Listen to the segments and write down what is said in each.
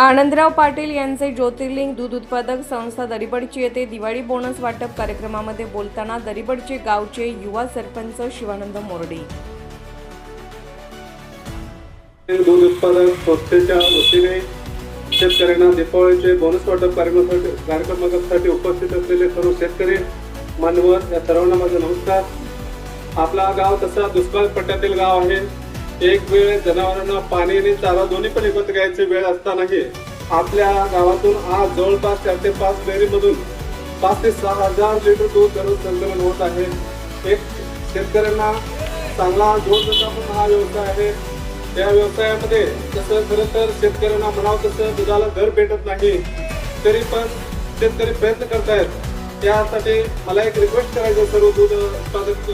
आनंदराव पाटील यांचे ज्योतिर्लिंग दूध उत्पादक संस्था दरीबडची येथे दिवाळी बोनस वाटप कार्यक्रमामध्ये बोलताना दरीबडचे गावचे युवा सरपंच शिवानंद मोरडे. दूध उत्पादक संस्थेच्या वतीने शेतकऱ्यांना दीपावळीचे बोनस वाटप कार्यक्रमासाठी कार्यक्रमासाठी उपस्थित असलेले सर्व शेतकरी मान्यवर या सर्वांना माझा नमस्कार. आपला गाव तसा दुष्काळ पट्ट्यातील गाव आहे. एक वेळ जनावरांना पाणी आणि चारा दोन्ही पण एकत्र घ्यायची वेळ असतानाही आपल्या गावातून आज जवळपास चार ते पाच डेअरीमधून पाच ते सहा हजार लिटर दूध दररोज संकलन होत आहे. एक शेतकऱ्यांना चांगला जोडधंदा हा व्यवसाय आहे. या व्यवसायामध्ये तसं खरं तर शेतकऱ्यांना म्हणावं तसं दुधाला दर भेटत नाही तरी पण शेतकरी प्रयत्न करतायत. त्यासाठी मला एक रिक्वेस्ट करायचं सर्व दूध उत्पादक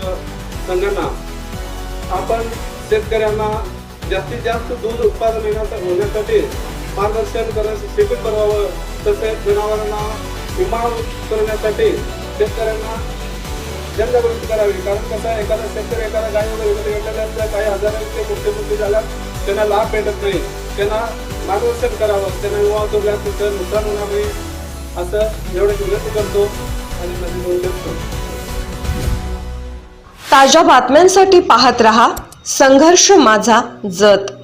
संघांना. आपण शेतकऱ्यांना जास्तीत जास्त दूध उत्पादन होण्यासाठी मार्गदर्शन करण्यास शिबिर करावं तसेच जनावरांना विमा करण्यासाठी शेतकऱ्यांना जनजागृती करावी. कारण कसं आहे एखादा शेतकरी एखादा गाय वगैरे विकत घेतलेल्या असल्या काही हजारांचे मोठे मोठे झाल्यास त्यांना लाभ भेटत नाही. त्यांना मार्गदर्शन करावं. त्यांना विमा जोडल्यास त्यांचं नुकसान होणार नाही असं एवढं विनंती करतो आणि माझी दोन ताज्या बातम्यांसाठी पाहत रहा संघर्ष माझा जत.